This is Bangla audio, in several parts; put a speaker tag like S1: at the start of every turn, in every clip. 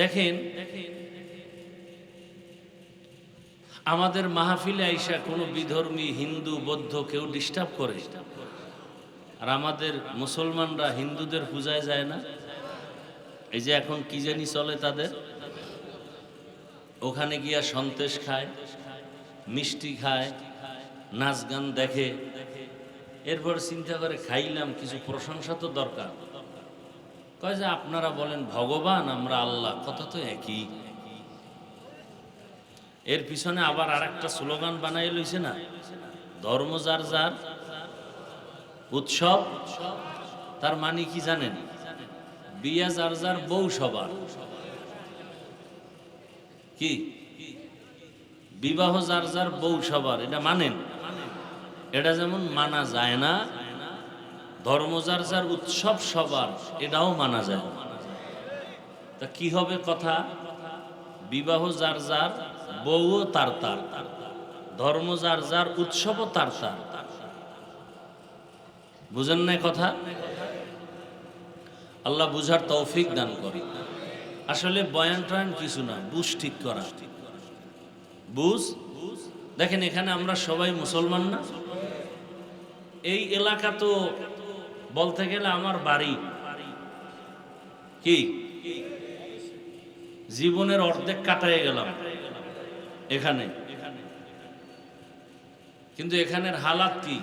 S1: দেখেন, আমাদের মাহফিলে আইসা কোনো বিধর্মী, হিন্দু, বৌদ্ধ কেউ ডিস্টার্ব করে। আর আমাদের মুসলমানরা হিন্দুদের পূজায় যায় না। এই যে এখন কি জানি চলে তাদের? ওখানে গিয়া সন্তেষ খায়, মিষ্টি খায়, নাচ গান দেখে। এরপর চিন্তা করে, খাইলাম, কিছু প্রশংসা তো দরকার। কয় যে আপনারা বলেন, ভগবান, আমরা আল্লাহ। কথা তো একই। এর পিছনে আবার আর একটা স্লোগান বানাই লইছে না? ধর্ম যার যার, উৎসব, তার মানে কি জানেন? বিয়া যার যার, বউ সবার। কি? বিবাহ যার যার, বউ সবার। এটা মানেন? এটা যেমন মানা যায় না ধর্ম যার যার উৎসব সবার, এটাও মানা যায়। তা কি হবে কথা? বিবাহ যার যার, বউও তার তার। ধর্ম যার যার, উৎসবও তার তার। বুঝেন না কথা? আল্লাহ বুঝার তৌফিক দান করে। আসলে বয়ান টয়ান কিছু না, বুঝ ঠিক করা। বুঝ? দেখেন এখানে আমরা সবাই মুসলমান না? এই এলাকা তো বলতে গেলে আমার বাড়ি। কি? জীবনের অর্ধেক কাটায় গেলাম। এখানে। কিন্তু এখানের হালাত কি?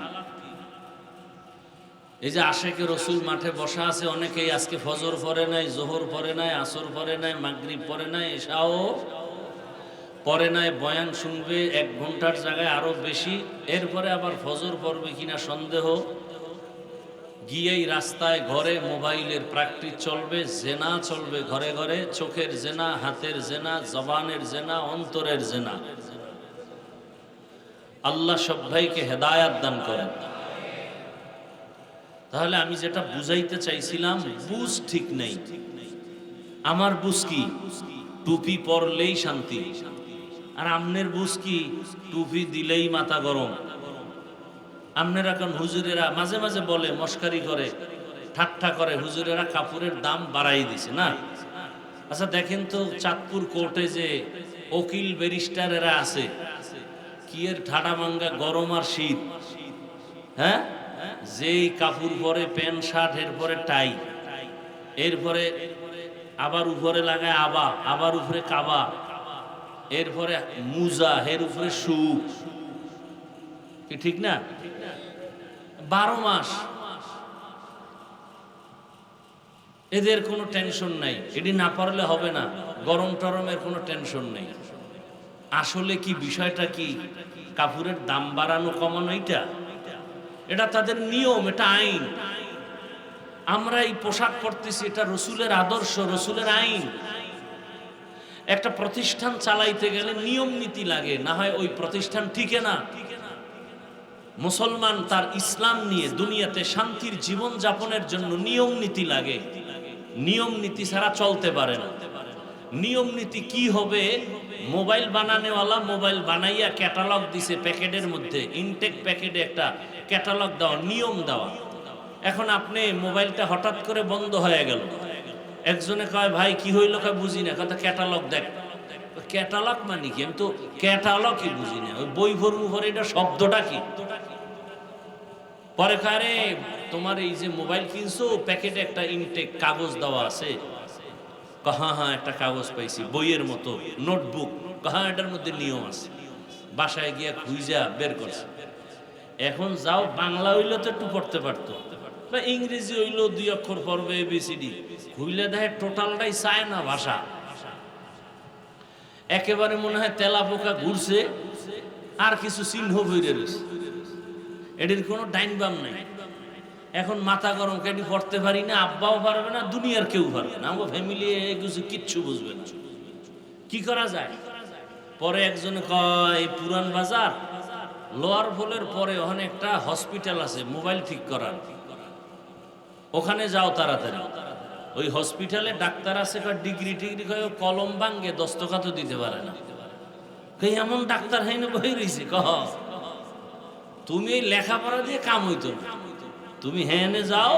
S1: এই যে আশেকে রসুল মাঠে বসা আছে, অনেকেই আজকে ফজর পরে নাই, জোহর পরে নাই, আসর পরে নাই, মাগরিব পরে নাই এসাও পরে নাই, বয়ান শুনবে, এক ঘণ্টার জায়গায় আরও বেশি। এরপরে আবার ফজর পড়বে কিনা সন্দেহ। গিয়েই রাস্তায় ঘরে মোবাইলের প্র্যাকটিস চলবে, জেনা চলবে ঘরে ঘরে, চোখের জেনা, হাতের জেনা, জবানের জেনা, অন্তরের জেনা। আল্লাহ সব ভাইকে হেদায়াত দান করেন। তাহলে আমি যেটা বুঝাইতে চাইছিলাম, বুঝ ঠিক নেই। আমার বুঝ কি? টুপি পরলেই শান্তি। আর আমনের বুঝ কি? টুপি দিলেই মাথা গরম। আমনের এখন হুজুরেরা মাঝে মাঝে বলে, মস্কারি করে, ঠাট্টা করে, হুজুরেরা কাপড়ের দাম বাড়াই দিছে, না? আচ্ছা দেখেন তো চাঁদপুর কোর্টে যে উকিল ব্যারিস্টারেরা আছে, কি এর ঠাডা মাঙ্গা, গরম আর শীত? হ্যাঁ? যেই কাপড় পরে প্যান্ট, শার্ট এরপরে টাই এরপরে আবার উপরে লাগায় আবা, আবার উপরে কাবা এরপরে মুজা, এর উপরে শু, কি ঠিক না? বারো মাস। এদের কোনো টেনশন নাই। এটি না পারলে হবে না। গরম টরমের কোনো টেনশন নেই। আসলে কি বিষয়টা কি? কাপড়ের দাম বাড়ানো, কমানো এটা এটা তাদের নিয়ম, এটা আইন। আমরা এই পোশাক পরতেছি, এটা রসুলের আদর্শ, রসুলের আইন। একটা প্রতিষ্ঠান চালাইতে গেলে নিয়ম নীতি লাগে, না হয় ওই প্রতিষ্ঠান টিকে না? মুসলমান তার ইসলাম নিয়ে দুনিয়াতে শান্তির জীবন যাপনের জন্য নিয়ম নীতি লাগে। নিয়ম নীতি ছাড়া চলতে পারে না। নিয়ম নীতি কি হবে? মোবাইল বানানেওয়ালা মোবাইল বানাইয়া ক্যাটালগ দিছে প্যাকেটের মধ্যে। ইনটেক প্যাকেটে একটা ক্যাটালগ দেওয়া, নিয়ম দেওয়া। এখন আপনি মোবাইলটা হঠাৎ করে বন্ধ হয়ে গেল। একজনে কয়, ভাই, কি হইল? কয়, বুঝি না। কথা ক্যাটালগ দেখ। ক্যাটালগ মানে কি? আমি তো ক্যাটালগই বুঝি না। ওই বই ভরমু ভরে এটা শব্দটা কি? পরে কারে তোমার এই যে মোবাইল কিনছো, প্যাকেটে একটা ইনটেক কাগজ দেওয়া আছে। হ্যাঁ হ্যাঁ একটা কাগজ পাইছি, বইয়ের মতো, নোটবুক। হ্যাঁ এটার মধ্যে নিয়ম আছে। বাসায় গিয়া খুঁজা বের করছে। এখন যাও, বাংলা হইলে তো একটু পড়তে পারতো। বা ইংরেজি হইল দুই অক্ষর পড়বে এবিসিডি খুইলে দেখে টোটালটাই চায় না ভাষা। একেবারে মনে হয় তেলা পোকা ঘুরছে, আর কিছু চিহ্ন বইরে রয়েছে। এটির কোনো ডাইন বাম নাই। এখন মাথা গরম কেটে পড়তে পারি না, আব্বাও পারবে না, দুনিয়ার কেউ পারবে না। আমার ফ্যামিলি কিছু কিচ্ছু বুঝবে না। কি করা যায়? পরে একজনে কয়, পুরান বাজার, লোয়ার ফলের পরে ওখানে একটা হসপিটাল আছে মোবাইল ঠিক করার। ওখানে যাও তাড়াতাড়ি। ওই হসপিটালে ডাক্তার আছে ডিগ্রি টিগ্রি কয় কলম ভাঙ্গে দস্তখাত দিতে পারে না। এমন ডাক্তার হাইনে বই রয়েছে। কহ তুমি লেখাপড়া দিয়ে কাম হইতো না। তুমি হ্যানে যাও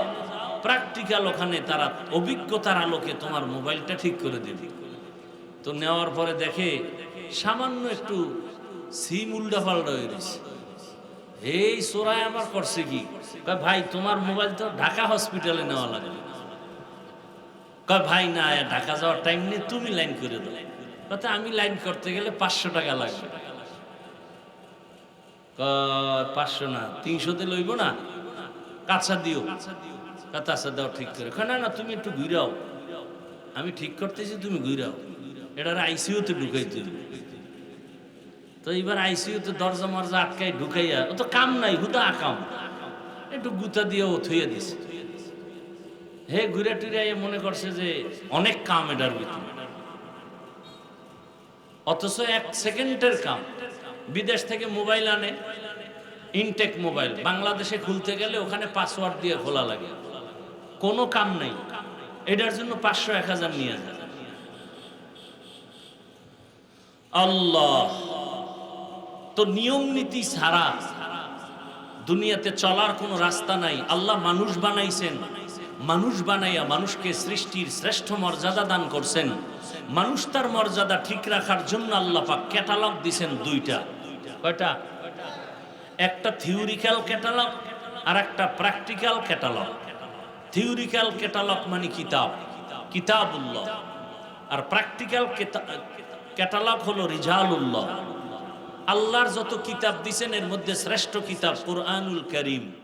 S1: প্র্যাকটিক্যাল ওখানে তারা অভিজ্ঞতার আলোকে তোমার মোবাইলটা ঠিক করে দেবে। তো নেওয়ার পরে দেখে সামান্য একটু সিম উল্টা পাল্টা হয়ে গেছে এই সোরাই আমার করছে কি? ভাই, তোমার মোবাইল তো ঢাকা হসপিটালে নেওয়া লাগবে। কয়, ভাই, না, ঢাকা যাওয়ার টাইম নেই, তুমি লাইন করে দাও। আমি লাইন করতে গেলে পাঁচশো টাকা লাগবে। পাঁচশো না, তিনশোতে লইব না? কাঁচা দিও। কাঁচা দাও, ঠিক করে। না না, তুমি একটু ঘুরাও। আমি ঠিক করতেছি, তুমি ঘুরাও। এটার আইসিউতে ঢুকাইতে। তো এবার আইসিউতে দরজা মরজা আটকাই ঢুকাইয়া, ও তো কাম নাই, হুদা আকাম একটু গুতা দিয়ে ও থুইয়া দিছে। হে ঘুরে টুরে মনে করছে যে অনেক কাম এটার ভিতরে। অথচ এক সেকেন্ডের কাম। বিদেশ থেকে মোবাইল আনে, ইনটেক মোবাইল। বাংলাদেশে খুলতে গেলে ওখানে পাসওয়ার্ড দিয়ে খোলা লাগে। কোনো কাম নাই। এটার জন্য পাঁচশো এক হাজার নিয়ে যায়। আল্লাহ! তো নিয়ম নীতি ছাড়া দুনিয়াতে চলার কোনো রাস্তা নাই। আল্লাহ মানুষ বানাইছেন। মানুষ বানাইয়া মানুষকে সৃষ্টির শ্রেষ্ঠ মর্যাদা দান করছেন। মানুষ তার মর্যাদা ঠিক রাখার জন্য আল্লাহ পাক ক্যাটালগ দিছেন দুইটা। কয়টা? একটা থিওরিক্যাল ক্যাটালগ আর একটা প্র্যাকটিক্যাল ক্যাটালগ। থিওরিক্যাল ক্যাটালগ মানে কিতাব, কিতাবুল্লাহ। আর প্র্যাকটিক্যাল ক্যাটালগ হলো রিজালুল্লাহ। আল্লাহর যত কিতাব দিছেন, এর মধ্যে শ্রেষ্ঠ কিতাব কোরআনুল করিম।